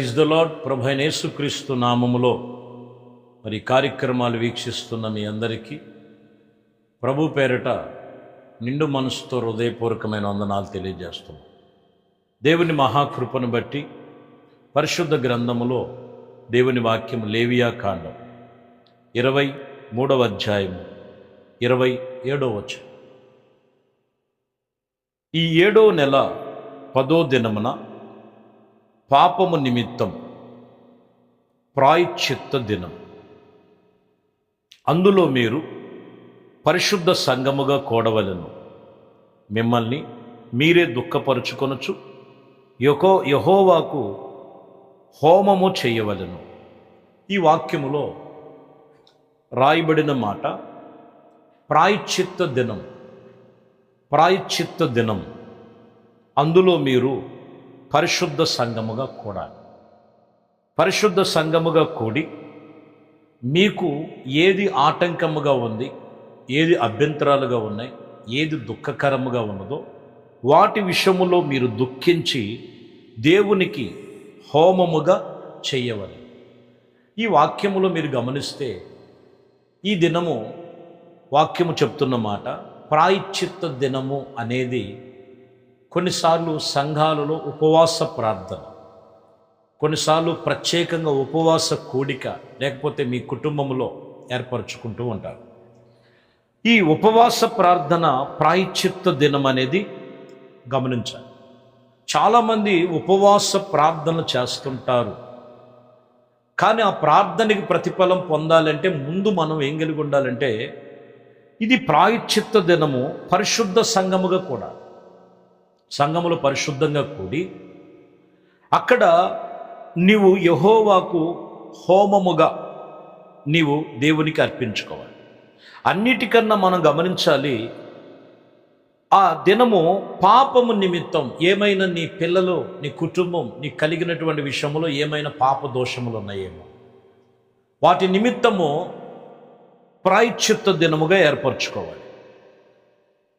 Praise the lord ప్రభు నామములో మరి కార్యక్రమాలు వీక్షిస్తున్న మీ అందరికీ ప్రభు పేరిట నిండు మనసుతో హృదయపూర్వకమైన వందనాలు తెలియజేస్తున్నాం. దేవుని మహాకృపను బట్టి పరిశుద్ధ గ్రంథములో దేవుని వాక్యం లేవియా కాండం ఇరవై మూడవ అధ్యాయము ఇరవై ఏడవ వచనం. ఈ ఏడో నెల పదో దినమున పాపము నిమిత్తం ప్రాయశ్చిత్త దినం. అందులో మీరు పరిశుద్ధ సంగముగా కూడవలను. మిమ్మల్ని మీరే దుఃఖపరుచుకొనొచ్చు. యహో యహోవాకు హోమము చేయవలను. ఈ వాక్యములో రాయబడిన మాట ప్రాయశ్చిత్త దినం. ప్రాయశ్చిత్త దినం. అందులో మీరు పరిశుద్ధ సంఘముగా కూడాలి. పరిశుద్ధ సంఘముగా కూడి మీకు ఏది ఆటంకముగా ఉంది ఏది అభ్యంతరాలుగా ఉన్నాయి ఏది దుఃఖకరముగా ఉన్నదో వాటి విషయములో మీరు దుఃఖించి దేవునికి హోమముగా చెయ్యవలి ఈ వాక్యములో మీరు గమనిస్తే ఈ దినము వాక్యము చెప్తున్న మాట ప్రాయశ్చిత్త దినము అనేది కొన్నిసార్లు సంఘాలలో ఉపవాస ప్రార్థన కొన్నిసార్లు ప్రత్యేకంగా ఉపవాస కూడిక లేకపోతే మీ కుటుంబంలో ఏర్పరచుకుంటూ ఉంటారు. ఈ ఉపవాస ప్రార్థన ప్రాయశ్చిత్త దినం అనేది గమనించాలి. చాలామంది ఉపవాస ప్రార్థన చేస్తుంటారు. కానీ ఆ ప్రార్థనకి ప్రతిఫలం పొందాలంటే ముందు మనం ఏం కలిగి ఉండాలంటే ఇది ప్రాయశ్చిత్త దినము పరిశుద్ధ సంఘముగా కూడా సంఘములు పరిశుద్ధంగా కూడి అక్కడ నీవు యహోవాకు హోమముగా నీవు దేవునికి అర్పించుకోవాలి. అన్నిటికన్నా మనం గమనించాలి ఆ దినము పాపము నిమిత్తం ఏమైనా నీ పిల్లలు నీ కుటుంబం నీ కలిగినటువంటి విషయంలో ఏమైనా పాప దోషములు ఉన్నాయేమో. వాటి నిమిత్తము ప్రాయశ్చిత్త దినముగా ఏర్పరచుకోవాలి.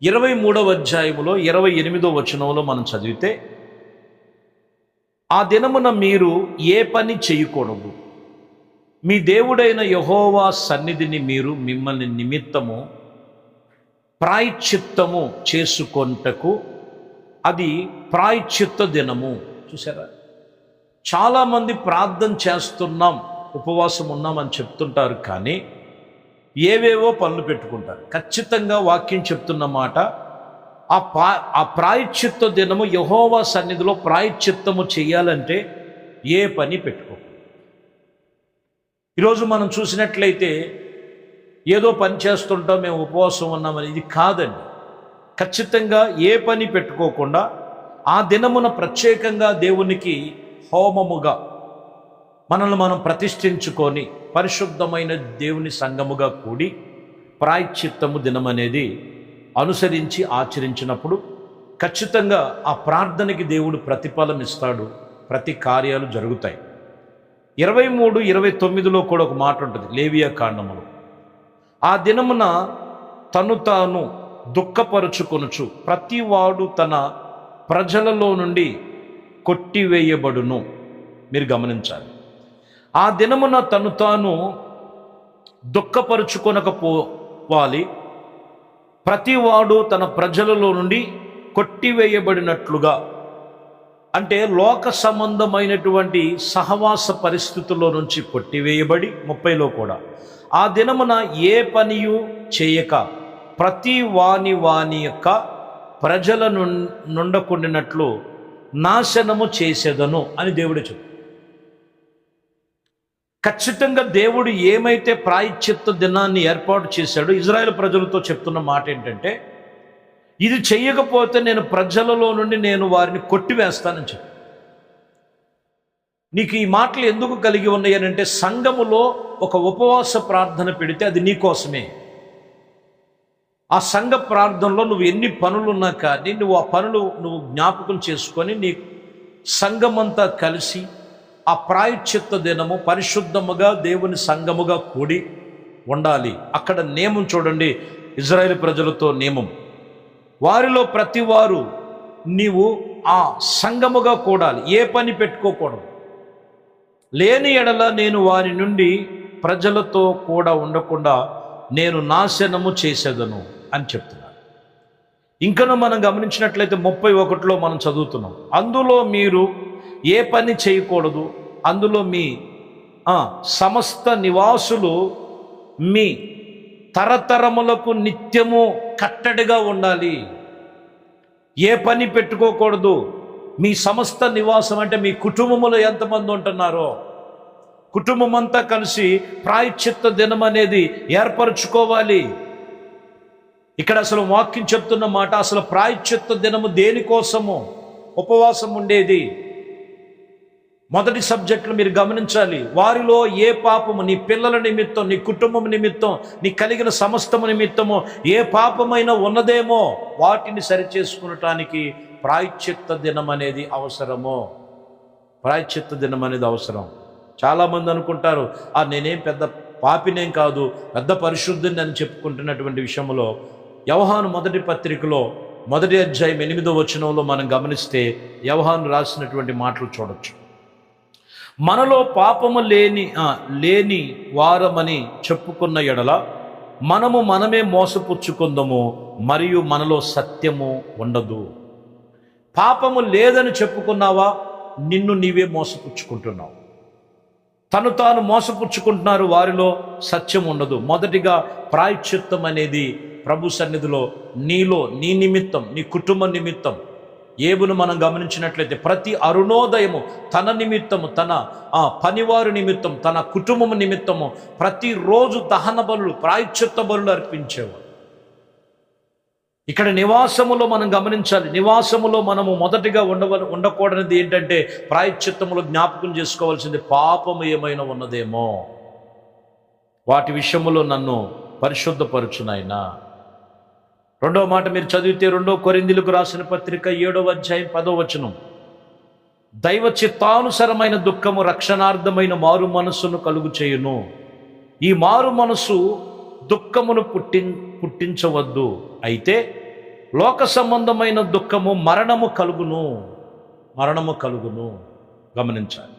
ఇరవై మూడవ అధ్యాయములో ఇరవై ఎనిమిదో వచనంలో మనం చదివితే ఆ దినమున మీరు ఏ పని చేయకూడదు. మీ దేవుడైన యహోవా సన్నిధిని మీరు మిమ్మల్ని నిమిత్తము ప్రాయశ్చిత్తము చేసుకొంటకు అది ప్రాయశ్చిత్త దినము. చూసారా చాలామంది ప్రార్థన చేస్తున్నాం ఉపవాసం ఉన్నామని చెప్తుంటారు కానీ ఏవేవో పనులు పెట్టుకుంటారు ఖచ్చితంగా వాక్యం చెప్తున్న మాట ఆ పా ఆ ప్రాయశ్చిత్త దినము యహోవా సన్నిధిలో ప్రాయశ్చిత్తము చేయాలంటే ఏ పని పెట్టుకో. ఈరోజు మనం చూసినట్లయితే ఏదో పని చేస్తుంటాం మేము ఉపవాసం ఉన్నామని. ఇది కాదండి. ఖచ్చితంగా ఏ పని పెట్టుకోకుండా ఆ దినమున ప్రత్యేకంగా దేవునికి హోమముగా మనల్ని మనం ప్రతిష్ఠించుకొని పరిశుద్ధమైన దేవుని సంఘముగా కూడి ప్రాయశ్చిత్తము దినం అనేది అనుసరించి ఆచరించినప్పుడు ఖచ్చితంగా ఆ ప్రార్థనకి దేవుడు ప్రతిఫలం ఇస్తాడు ప్రతి కార్యాలు జరుగుతాయి. ఇరవై మూడు ఇరవై తొమ్మిదిలో కూడా ఒక మాట ఉంటుంది లేవియా కాండములో. ఆ దినమున తను తాను దుఃఖపరుచుకొనుచు ప్రతివాడు తన ప్రజలలో నుండి కొట్టివేయబడును. మీరు గమనించాలి. ఆ దినమున తను తాను దుఃఖపరుచుకొనకపోవాలి. ప్రతివాడు తన ప్రజలలో నుండి కొట్టివేయబడినట్లుగా. అంటే లోక సంబంధమైనటువంటి సహవాస పరిస్థితుల్లో నుంచి కొట్టివేయబడి ముప్పైలో కూడా. ఆ దినమున ఏ పనియు చేయక ప్రతి వాని వాని యొక్క ప్రజల నుండకుండినట్లు నాశనము చేసేదను అని దేవుడు చెప్పు ఖచ్చితంగా దేవుడు ఏమైతే ప్రాయశ్చిత్త దినాన్ని ఏర్పాటు చేశాడో ఇజ్రాయెల్ ప్రజలతో చెప్తున్న మాట ఏంటంటే ఇది చెయ్యకపోతే నేను ప్రజలలో నుండి నేను వారిని కొట్టివేస్తానని చెప్పి. నీకు ఈ మాటలు ఎందుకు కలిగి ఉన్నాయనంటే సంఘములో ఒక ఉపవాస ప్రార్థన పెడితే అది నీ కోసమే. ఆ సంఘ ప్రార్థనలో నువ్వు ఎన్ని పనులున్నా కానీ నువ్వు ఆ పనులు నువ్వు జ్ఞాపకం చేసుకొని నీ సంఘమంతా కలిసి ఆ ప్రాయశ్చిత్త దినము పరిశుద్ధముగా దేవుని సంఘముగా కూడి ఉండాలి. అక్కడ నియమం చూడండి. ఇజ్రాయేల్ ప్రజలతో నియమం. వారిలో ప్రతివారు నీవు ఆ సంఘముగా కూడాలి. ఏ పని పెట్టుకోకూడదు. లేని ఎడల నేను వారి నుండి ప్రజలతో కూడా ఉండకుండా నేను నాశనము చేసేదను అని చెప్తున్నాను ఇంకను మనం గమనించినట్లయితే ముప్పై ఒకటిలో మనం చదువుతున్నాం. అందులో మీరు ఏ పని చేయకూడదు? అందులో మీ సమస్త నివాసులు మీ తరతరములకు నిత్యము కట్టడిగా ఉండాలి. ఏ పని పెట్టుకోకూడదు? మీ సమస్త నివాసం అంటే మీ కుటుంబములో ఎంతమంది ఉంటున్నారో? కుటుంబం అంతా కలిసి ప్రాయశ్చిత్త దినం అనేది ఏర్పరచుకోవాలి. ఇక్కడ అసలు వాక్యం చెప్తున్న మాట అసలు ప్రాయశ్చిత్త దినము దేనికోసము? ఉపవాసం ఉండేది. మొదటి సబ్జెక్టులు మీరు గమనించాలి. వారిలో ఏ పాపము నీ పిల్లల నిమిత్తం నీ కుటుంబం నిమిత్తం నీ కలిగిన సమస్తము నిమిత్తము ఏ పాపమైనా ఉన్నదేమో వాటిని సరిచేసుకునటానికి ప్రాయశ్చిత్త దినం అనేది అవసరమో. ప్రాయశ్చిత్త దినం అనేది అవసరం. చాలామంది అనుకుంటారు ఆ నేనేం పెద్ద పాపినేం కాదు పెద్ద పరిశుద్ధిని అని చెప్పుకుంటున్నటువంటి విషయంలో యవహాను మొదటి పత్రికలో మొదటి అధ్యాయం ఎనిమిదో వచనంలో మనం గమనిస్తే యవహాను రాసినటువంటి మాటలు చూడొచ్చు. మనలో పాపము లేని లేని వారమని చెప్పుకున్న ఎడల మనము మనమే మోసపుచ్చుకుందము మరియు మనలో సత్యము ఉండదు. పాపము లేదని చెప్పుకున్నావా? నిన్ను నీవే మోసపుచ్చుకుంటున్నావు. తను తాను మోసపుచ్చుకుంటున్నారు వారిలో సత్యం ఉండదు. మొదటిగా ప్రాయశ్చిత్తం అనేది ప్రభు సన్నిధిలో నీలో నీ నిమిత్తం నీ కుటుంబ నిమిత్తం ఏబును మనం గమనించినట్లయితే ప్రతి అరుణోదయము తన నిమిత్తము తన ఆ, పనివారు నిమిత్తం తన కుటుంబం నిమిత్తము ప్రతిరోజు దహన బలులు ప్రాయశ్చిత్త బలు అర్పించేవారు ఇక్కడ నివాసములో మనం గమనించాలి. నివాసములో మనము మొదటిగా ఉండవ ఉండకూడనిది ఏంటంటే ప్రాయశ్చిత్తములో జ్ఞాపకం చేసుకోవాల్సింది పాపము ఏమైనా ఉన్నదేమో. వాటి విషయములో నన్ను పరిశుద్ధపరచునైనా రెండవ మాట మీరు చదివితే రెండో కొరిందులకు రాసిన పత్రిక ఏడవ అధ్యాయం పదో వచనం. దైవ చిత్తానుసరమైన దుఃఖము రక్షణార్థమైన మారు మనస్సును కలుగు చేయును. ఈ మారు మనసు దుఃఖమును పుట్టి పుట్టించవద్దు. అయితే లోక సంబంధమైన దుఃఖము మరణము కలుగును. మరణము కలుగును. గమనించాలి.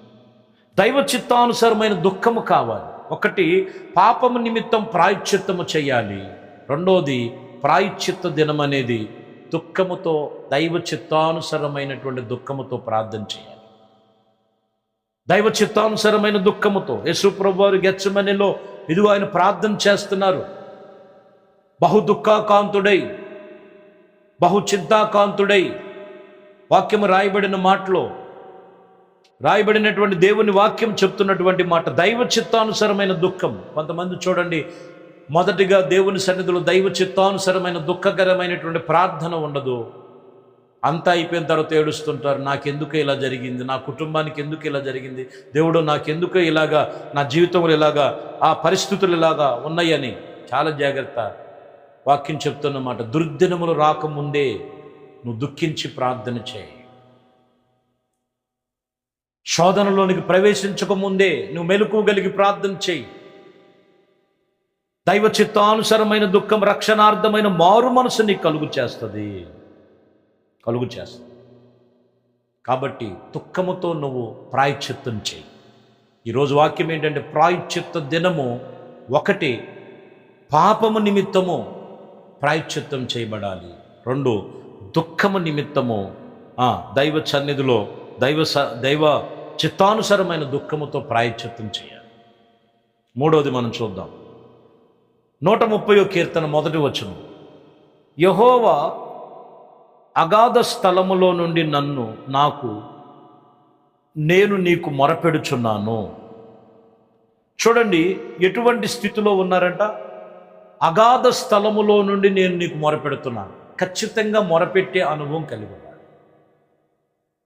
దైవ చిత్తానుసరమైన దుఃఖము కావాలి. ఒకటి పాపము నిమిత్తం ప్రాయశ్చిత్తము చేయాలి. రెండోది ప్రాయశ్చిత్త దినం అనేది దుఃఖముతో దైవ చిత్తానుసరమైనటువంటి దుఃఖముతో ప్రార్థన చేయాలి. దైవ చిత్తానుసరమైన దుఃఖముతో యశుప్రభు వారు గెచ్చమనిలో ఇదిగో ఆయన ప్రార్థన చేస్తున్నారు. బహు దుఃఖాకాంతుడై బహు చింతాకాంతుడై వాక్యము రాయబడిన మాటలో రాయబడినటువంటి దేవుని వాక్యం చెప్తున్నటువంటి మాట దైవ చిత్తానుసరమైన దుఃఖం. కొంతమంది చూడండి మొదటిగా దేవుని సన్నిధిలో దైవ చిత్తానుసరమైన దుఃఖకరమైనటువంటి ప్రార్థన ఉండదు. అంతా అయిపోయిన తర్వాత ఏడుస్తుంటారు నాకెందుకు ఇలా జరిగింది నా కుటుంబానికి ఎందుకు ఇలా జరిగింది దేవుడు నాకెందుకు ఇలాగా నా జీవితంలో ఇలాగా ఆ పరిస్థితులు ఇలాగా ఉన్నాయని చాలా జాగ్రత్త వాక్యం చెప్తున్నమాట. దుర్దినములు రాకముందే నువ్వు దుఃఖించి ప్రార్థన చేయి. శోధనలోనికి ప్రవేశించకముందే నువ్వు మెలకువగలిగి ప్రార్థన చేయి. దైవ చిత్తానుసరమైన దుఃఖం రక్షణార్థమైన మారు మనసుని కలుగు చేస్తుంది. కలుగు చేస్తుంది. కాబట్టి దుఃఖముతో నువ్వు ప్రాయచిత్తం చేయి. ఈరోజు వాక్యం ఏంటంటే ప్రాయశ్చిత్త దినము ఒకటి పాపము నిమిత్తము ప్రాయచిత్తం చేయబడాలి. రెండు దుఃఖము నిమిత్తము దైవ సన్నిధిలో దైవ స దైవ చిత్తానుసరమైన దుఃఖముతో ప్రాయచిత్తం చేయాలి. మూడవది మనం చూద్దాం. నూట ముప్పయో కీర్తన మొదటి వచనం. యహోవా అగాధ స్థలములో నుండి నన్ను నాకు నేను నీకు మొరపెడుచున్నాను. చూడండి ఎటువంటి స్థితిలో ఉన్నారంట? అగాధ స్థలములో నుండి నేను నీకు మొరపెడుతున్నాను. ఖచ్చితంగా మొరపెట్టే అనుభవం కలిగి ఉన్నాడు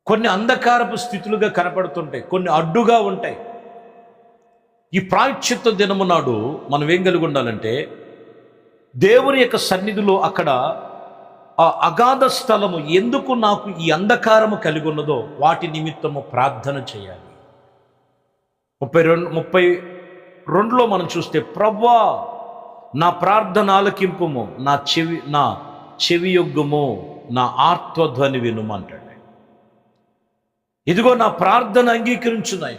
కొన్ని అంధకారపు స్థితులుగా కనపడుతుంటాయి కొన్ని అడ్డుగా ఉంటాయి. ఈ ప్రాయశ్చిత్త దినము నాడు మనం ఏం కలిగి ఉండాలంటే దేవుని యొక్క సన్నిధిలో అక్కడ ఆ అగాధ స్థలము ఎందుకు నాకు ఈ అంధకారము కలిగి ఉన్నదో వాటి నిమిత్తము ప్రార్థన చేయాలి. ముప్పై రెండు ముప్పై రెండులో మనం చూస్తే ప్రవ్వా నా ప్రార్థన ఆలకింపుము నా చెవి నా చెవి యొగ్గుము నా ఆర్త్వధ్వని వినుము అంటాడు. ఇదిగో నా ప్రార్థన అంగీకరించున్నాయి.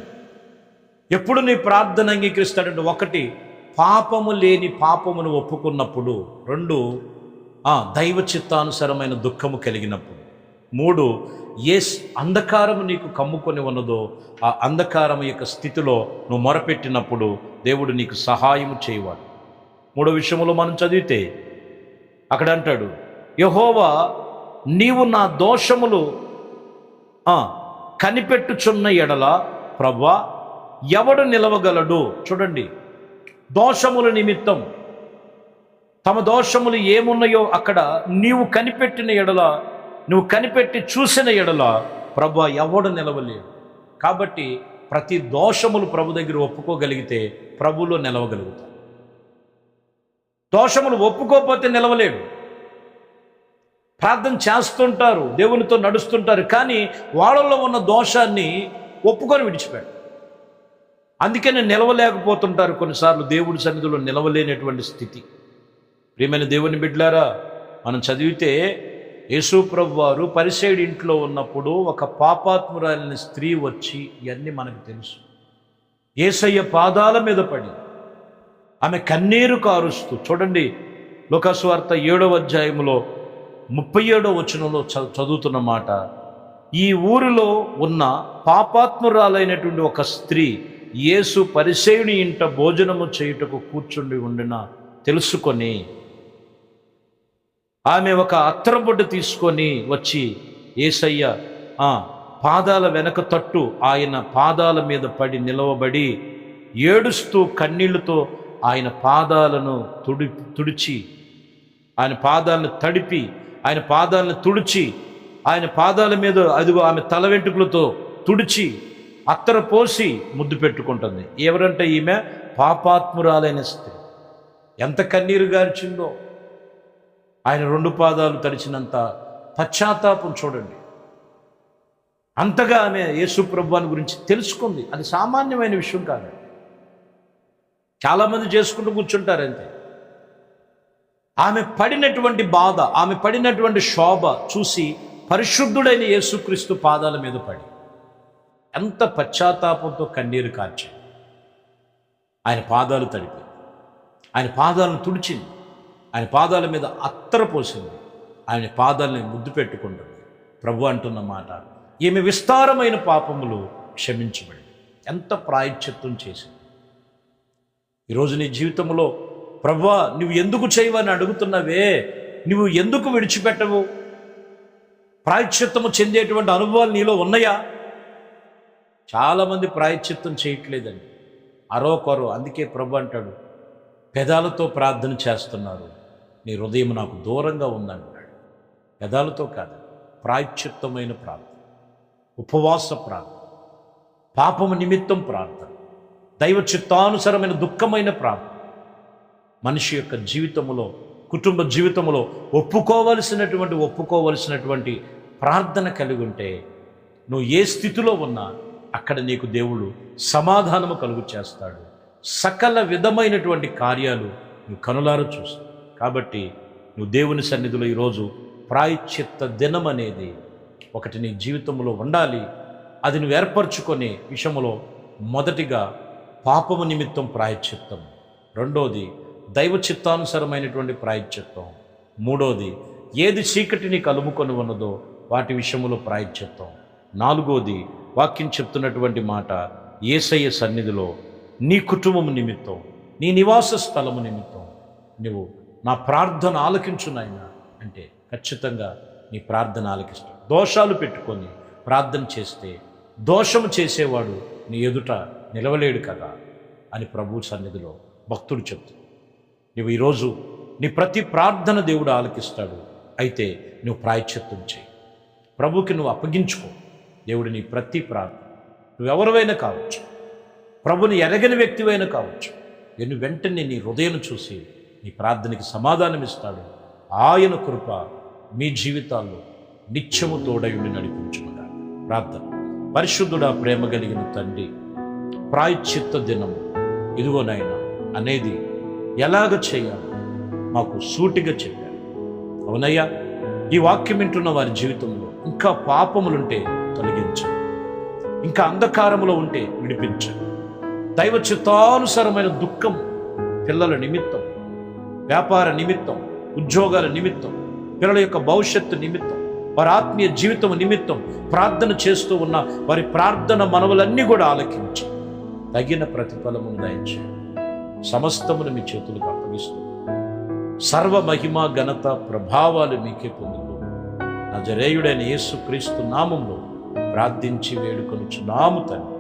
ఎప్పుడు నీ ప్రార్థన అంగీకరిస్తాడంటే ఒకటి పాపము లేని పాపమును ఒప్పుకున్నప్పుడు. రెండు దైవ చిత్తానుసరమైన దుఃఖము కలిగినప్పుడు. మూడు ఏ అంధకారము నీకు కమ్ముకొని ఉన్నదో ఆ అంధకారం యొక్క స్థితిలో నువ్వు మొరపెట్టినప్పుడు దేవుడు నీకు సహాయము చేయవాడు. మూడో విషయంలో మనం చదివితే అక్కడ అంటాడు యహోవా నీవు నా దోషములు కనిపెట్టుచున్న ఎడల ప్రభా ఎవడు నిలవగలడు? చూడండి. దోషముల నిమిత్తం. తమ దోషములు ఏమున్నాయో అక్కడ నీవు కనిపెట్టిన ఎడల నువ్వు కనిపెట్టి చూసిన ఎడల ప్రభు ఎవడు నిలవలేడు. కాబట్టి ప్రతి దోషములు ప్రభు దగ్గర ఒప్పుకోగలిగితే ప్రభులో నిలవగలుగుతాం దోషములు ఒప్పుకోకపోతే నిలవలేడు. ప్రార్థన చేస్తుంటారు దేవునితో నడుస్తుంటారు కానీ వాళ్ళలో ఉన్న దోషాన్ని ఒప్పుకొని విడిచిపెట్టారు అందుకనే నిలవలేకపోతుంటారు కొన్నిసార్లు దేవుడి సన్నిధిలో నిలవలేనటువంటి స్థితి. ప్రియమైన దేవుని బిడ్డలారా మనం చదివితే యేసు ప్రభు వారు పరిసైడ్ ఇంట్లో ఉన్నప్పుడు ఒక పాపాత్మురాలిన స్త్రీ వచ్చి ఇవన్నీ మనకు తెలుసు. ఏసయ్య పాదాల మీద పడి ఆమె కన్నీరు కారుస్తూ చూడండి లోకస్వార్త ఏడవ అధ్యాయంలో ముప్పై ఏడో వచనంలో చ- చదువుతున్న మాట ఈ ఊరిలో ఉన్న పాపాత్మురాలైనటువంటి ఒక స్త్రీ యేసు పరిసేయుని ఇంట భోజనము చేయుటకు కూర్చుండి ఉండిన తెలుసుకొని ఆమె ఒక అత్తరబొడ్డు తీసుకొని వచ్చి ఏసయ్య ఆ పాదాల వెనక తట్టు ఆయన పాదాల మీద పడి నిలవబడి ఏడుస్తూ కన్నీళ్ళతో ఆయన పాదాలను తుడి తుడిచి ఆయన పాదాలను తడిపి ఆయన పాదాలను తుడిచి ఆయన పాదాల మీద అదిగో ఆమె తల వెంట్రుకలతో తుడిచి అత్తరు పోసి ముద్దు పెట్టుకుంటుంది. ఎవరంటే ఈమె పాపాత్మురాలైన స్త్రీ. ఎంత కన్నీరు గార్చిందో. ఆయన రెండు పాదాలు తడిచినంత పశ్చాత్తాపం చూడండి. అంతగా ఆమె యేసు ప్రభువాని గురించి తెలుసుకుంది. అది సామాన్యమైన విషయం కాదు. చాలామంది చేసుకుంటూ కూర్చుంటారు అంతే. ఆమె పడినటువంటి బాధ ఆమె పడినటువంటి శోభ చూసి పరిశుద్ధుడైన యేసుక్రీస్తు పాదాల మీద పడి. ఎంత పశ్చాత్తాపంతో కన్నీరు కార్చి ఆయన పాదాలు తడిపి ఆయన పాదాలను తుడిచింది. ఆయన పాదాల మీద అత్తర పోసింది. ఆయన పాదాలని ముద్దు పెట్టుకుంటుంది. ప్రభు అంటున్న మాట ఈమె విస్తారమైన పాపములు క్షమించబడి ఎంత ప్రాయశ్చిత్తం చేసింది. ఈరోజు నీ జీవితంలో ప్రభా నువ్వు ఎందుకు చేయవని అడుగుతున్నావే. నువ్వు ఎందుకు విడిచిపెట్టవు? ప్రాయశ్చిత్తము చెందేటువంటి అనుభవాలు నీలో ఉన్నాయా? చాలామంది ప్రాయశ్చిత్తం చేయట్లేదండి. అరో అందుకే ప్రభు అంటాడు పెదాలతో ప్రార్థన చేస్తున్నారు. నీ హృదయం నాకు దూరంగా ఉందంటాడు. పెదాలతో కాదు ప్రాయశ్చిత్తమైన ప్రార్థన ఉపవాస ప్రార్థన పాపము నిమిత్తం ప్రార్థన దైవ చిత్తానుసరమైన దుఃఖమైన ప్రార్థన. మనిషి యొక్క జీవితంలో కుటుంబ జీవితంలో ఒప్పుకోవలసినటువంటి ఒప్పుకోవలసినటువంటి ప్రార్థన కలిగి ఉంటే నువ్వు ఏ స్థితిలో ఉన్నా అక్కడ నీకు దేవుడు సమాధానము కలుగు చేస్తాడు సకల విధమైనటువంటి కార్యాలు నువ్వు కనులారు చూస్తావు కాబట్టి నువ్వు దేవుని సన్నిధిలో ఈరోజు ప్రాయశ్చిత్త దినం అనేది ఒకటి నీ జీవితంలో ఉండాలి. అది నువ్వు ఏర్పరచుకునే విషయంలో మొదటిగా పాపము నిమిత్తం ప్రాయశ్చిత్తం. రెండోది దైవ చిత్తానుసరమైనటువంటి ప్రాయశ్చిత్తం. మూడోది ఏది చీకటిని కలుముకొని ఉన్నదో వాటి విషయంలో ప్రాయశ్చిత్తం. నాలుగోది వాక్యం చెప్తున్నటువంటి మాట ఏసయ్య సన్నిధిలో నీ కుటుంబం నిమిత్తం నీ నివాస స్థలము నిమిత్తం నువ్వు నా ప్రార్థన ఆలకించునైనా అంటే ఖచ్చితంగా నీ ప్రార్థన ఆలకిస్తావు దోషాలు పెట్టుకొని ప్రార్థన చేస్తే దోషము చేసేవాడు నీ ఎదుట నిలవలేడు కదా అని ప్రభు సన్నిధిలో భక్తుడు చెప్తాడు. నువ్వు ఈరోజు నీ ప్రతి ప్రార్థన దేవుడు ఆలకిస్తాడు. అయితే నువ్వు ప్రాయశ్చిత్తం చేయి. ప్రభుకి నువ్వు అప్పగించుకో. దేవుడు నీ ప్రతి ప్రార్థన. నువ్వెవరివైనా కావచ్చు. ప్రభుని ఎరగని వ్యక్తివైనా కావచ్చు. నేను వెంటనే నీ హృదయం చూసి నీ ప్రార్థనకి సమాధానం ఇస్తాడు. ఆయన కృప మీ జీవితాల్లో నిత్యము తోడయుండి నడిపించుకున్నాడు ప్రార్థన. పరిశుద్ధుడా ప్రేమ కలిగిన తండ్రి ప్రాయశ్చిత్త దినము ఇదిగోనైనా అనేది ఎలాగ చేయాలో మాకు సూటిగా చెప్పారు. అవునయ్యా ఈ వాక్యం వింటున్న వారి జీవితంలో ఇంకా పాపములుంటే తొలగించు. ఇంకా అంధకారములో ఉంటే విడిపించు. దైవ చిత్తానుసారమైన దుఃఖం పిల్లల నిమిత్తం వ్యాపార నిమిత్తం ఉద్యోగాల నిమిత్తం పిల్లల యొక్క భవిష్యత్తు నిమిత్తం వారి ఆత్మీయ జీవితం నిమిత్తం ప్రార్థన చేస్తూ ఉన్న వారి ప్రార్థన మనవులన్నీ కూడా ఆలకించి. తగిన ప్రతిఫలమును దయచే సమస్తమును మీ చేతులకు అప్పగిస్తూ. సర్వ మహిమ ఘనత ప్రభావాలు మీకే పొందుతూ. నజరేయుడైన యేసుక్రీస్తు నామంలో ప్రార్థించి వేడుకొనుచున్నాము తండ్రి.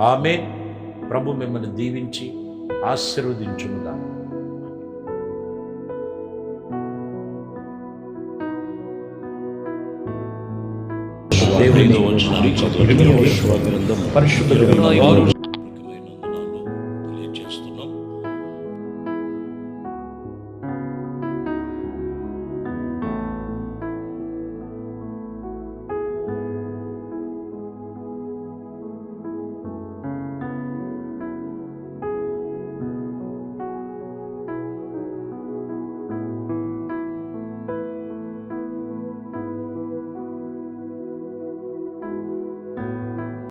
ఆమె ప్రభు మిమ్మల్ని దీవించి ఆశీర్వదించునుగా దేవునితో వచ్చిన పరిశుద్ధ